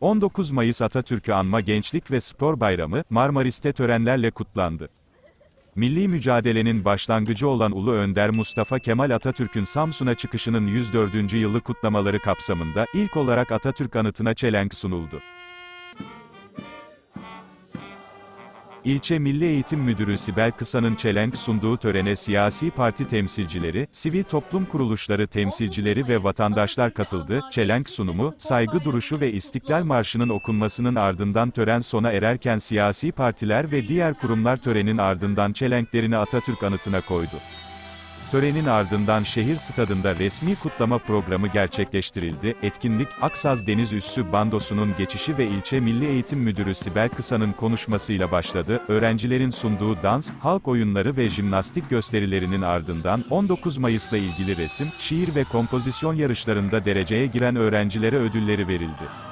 19 Mayıs Atatürk'ü anma Gençlik ve Spor Bayramı, Marmaris'te törenlerle kutlandı. Milli mücadelenin başlangıcı olan Ulu Önder Mustafa Kemal Atatürk'ün Samsun'a çıkışının 104. yılı kutlamaları kapsamında, ilk olarak Atatürk anıtına çelenk sunuldu. İlçe Milli Eğitim Müdürü Sibel Kısa'nın çelenk sunduğu törene siyasi parti temsilcileri, sivil toplum kuruluşları temsilcileri ve vatandaşlar katıldı. Çelenk sunumu, saygı duruşu ve İstiklal Marşı'nın okunmasının ardından tören sona ererken siyasi partiler ve diğer kurumlar törenin ardından çelenklerini Atatürk anıtına koydu. Törenin ardından şehir stadında resmi kutlama programı gerçekleştirildi. Etkinlik, Aksaz Deniz Üssü Bandosu'nun geçişi ve ilçe Milli Eğitim Müdürü Sibel Kısa'nın konuşmasıyla başladı. Öğrencilerin sunduğu dans, halk oyunları ve jimnastik gösterilerinin ardından 19 Mayıs'la ilgili resim, şiir ve kompozisyon yarışlarında dereceye giren öğrencilere ödülleri verildi.